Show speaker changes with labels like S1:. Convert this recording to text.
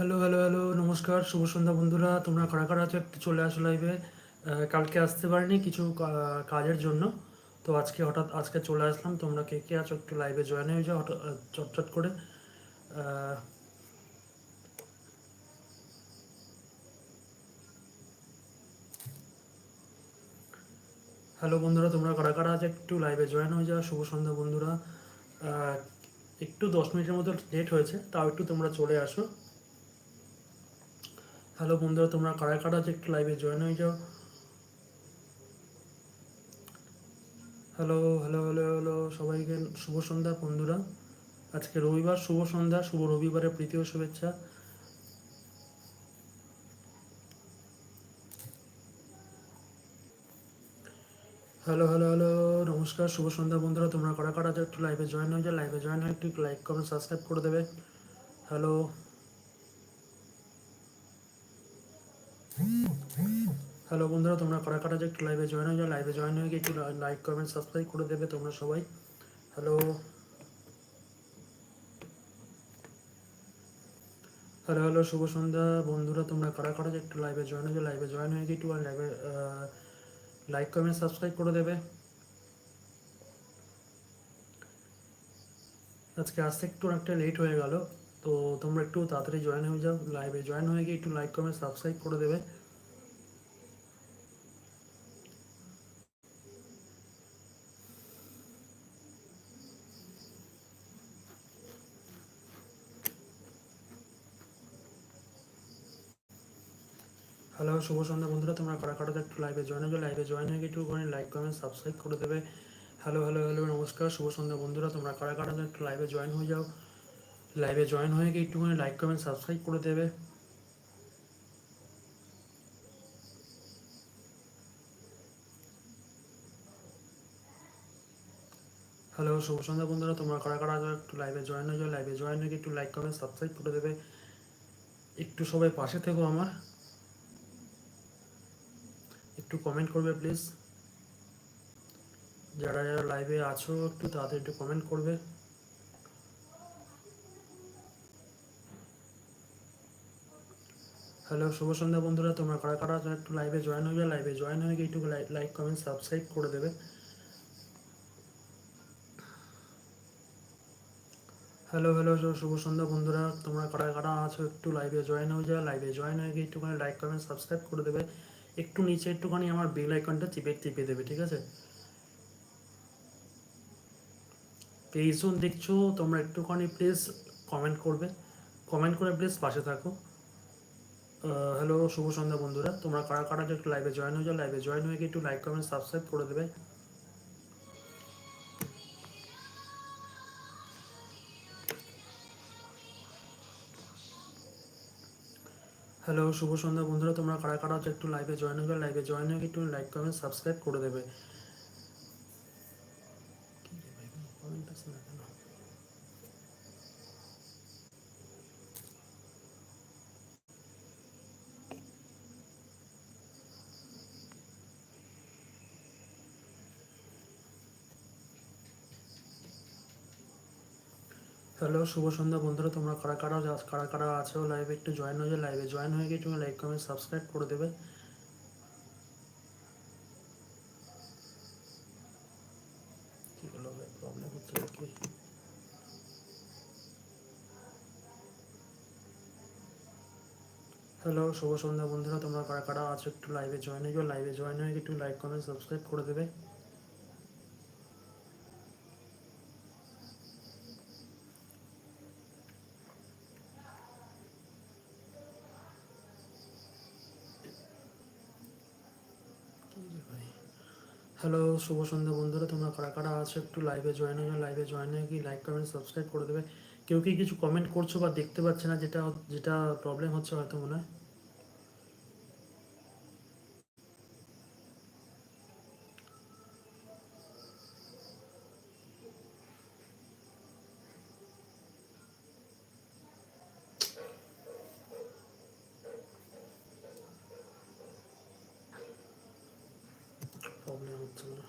S1: Hello hello hello নমস্কার, শুভ সন্ধ্যা বন্ধুরা, তোমরা কারা কারা আছো একটু চলে আসো লাইভে কালকে আসতে পারিনি কিছু কাজের জন্য, তো আজকে হঠাৎ, আজকে চলে আসলাম, তোমরা কে কে আছো একটু লাইভে জয়েন হয়ে যাও, হঠাৎ চটচট করে। হ্যালো বন্ধুরা, তোমরা কারা কারা আছো একটু লাইভে জয়েন হয়ে যাও, শুভ সন্ধ্যা বন্ধুরা। একটু দশ মিনিটের মতো লেট হয়েছে, তাও একটু তোমরা চলে আসো। হ্যালো বন্ধুরা, তোমরা কারা কারা আছো একটু লাইভে জয়েন হয়ে যাও? হ্যালো হ্যালো হ্যালো হ্যালো, সবাইকে শুভ সন্ধ্যা বন্ধুরা। আজকে রবিবার, শুভ সন্ধ্যা, শুভ রবিবারের প্রীতি ও শুভেচ্ছা। হ্যালো হ্যালো হ্যালো, নমস্কার, শুভ সন্ধ্যা বন্ধুরা, তোমরা কারা কারা আছো একটু লাইভে জয়েন হয়ে যাও? লাইভে জয়েন হয়ে একটু লাইক কমেন্ট সাবস্ক্রাইব করে দেবে। হ্যালো। হ্যালো বন্ধুরা, তোমরা কারা কারা আছো একটু লাইভে জয়েন হয়ে যাও লাইভে জয়েন হয়ে গিয়ে একটু লাইক কমেন্ট সাবস্ক্রাইব করে দেবে তোমরা সবাই। হ্যালো। হ্যালো হ্যালো, শুভ সন্ধ্যা বন্ধুরা, তোমরা কারা কারা আছো একটু লাইভে জয়েন হয়ে যাও লাইভে জয়েন হয়ে গিয়ে একটু লাইভে লাইক কমেন্ট সাবস্ক্রাইব করে দেবে। আজকে আসতে একটু অনেকটা লেট হয়ে গেল, তো তোমরা একটু তাড়াতাড়ি জয়েন হয়ে যাও লাইভে জয়েন হয়ে গিয়ে একটু লাইক কমেন্ট সাবস্ক্রাইব করে দেবে। হ্যালো, শুভ সন্ধ্যা বন্ধুরা, তোমরা কারা কারা একটু লাইভে জয়েন হয়ে লাইভে জয়েন হয়ে একটু লাইক কমেন্ট সাবস্ক্রাইব করে দেবে। হ্যালো হ্যালো হ্যালো, নমস্কার, শুভ সন্ধ্যা বন্ধুরা, তোমরা কারা কারা একটু লাইভে জয়েন হয়ে যাও। লাইভে জয়েন হয়ে গিয়ে একটুখানি লাইক কমেন্ট সাবস্ক্রাইব করে দেবে। হ্যালো, শুভ সন্ধ্যা বন্ধুরা, তোমরা কারা কারা একটু লাইভে জয়েন হয়ে যাও। লাইভে জয়েন হয়ে একটু লাইক কমেন্ট সাবস্ক্রাইব করে দেবে। একটু সবাই পাশে থেকো আমার। একটু কমেন্ট করবে প্লিজ যারা যারা লাইভে আছো, একটু তাদের একটু কমেন্ট করবে। হ্যালো শুভ সন্ধ্যা বন্ধুরা, তোমরা কারা কারা একটু লাইভে জয়েন হয়ে যাও লাইভে জয়েন হয়ে গিয়ে একটু লাইক কমেন্ট সাবস্ক্রাইব করে দেবে। হ্যালো হ্যালো শুভ সন্ধ্যা বন্ধুরা, তোমরা কারা কারা আছো? একটু লাইভে জয়েন হয়ে যাও লাইভে জয়েন হয়ে গিয়ে লাইক কমেন্ট সাবস্ক্রাইব করে দেবে। একটু নিচে একটুখানি আমার বেল আইকনটা চিপে চিপে দেবে, ঠিক আছে? পেজন দেখছ, তোমরা একটুখানি প্লিজ কমেন্ট করবে। কমেন্ট করে প্লিজ পাশে থাকো। হ্যালো শুভ সন্ধ্যা বন্ধুরা। তোমরা কারা কারা একটু লাইভে জয়েন হয়ে যাও লাইভে জয়েন হয়ে গিয়ে একটু লাইক কমেন্ট সাবস্ক্রাইব করে দেবে। হ্যালো, শুভ সন্ধ্যা বন্ধুরা, তোমরা কারা কারা একটু লাইভে জয়েন যাও লাইভে জয়েন হয়ে একটু লাইক কমেন্ট সাবস্ক্রাইব করে দেবে। হ্যালো শুভ সন্ধ্যা বন্ধুরা, তোমরা কারা কারা কারা কারা আছো লাইভে একটু জয়েন হয়ে যাও লাইভে জয়েন হয়ে গিয়ে তুমি লাইক কমেন্ট সাবস্ক্রাইব করে দেবে। হ্যালো শুভ সন্ধ্যা বন্ধুরা, তোমরা কারা কারা আছো একটু লাইভে জয়েন হয়ে যাও। লাইভে জয়েন হয়ে গিয়ে একটু লাইক কমেন্ট সাবস্ক্রাইব করে দেবে। হ্যালো, শুভ সন্ধ্যা বন্ধুরা, তোমরা কারা কারা আছো একটু লাইভে জয়েন হয়ে লাইভে জয়েন হয়ে কি লাইক কমেন্ট সাবস্ক্রাইব করে দেবে। কেউ কি কিছু কমেন্ট করছ বা দেখতে পাচ্ছে না, যেটা যেটা প্রবলেম হচ্ছে হয়তো মনে হয়। Aslında.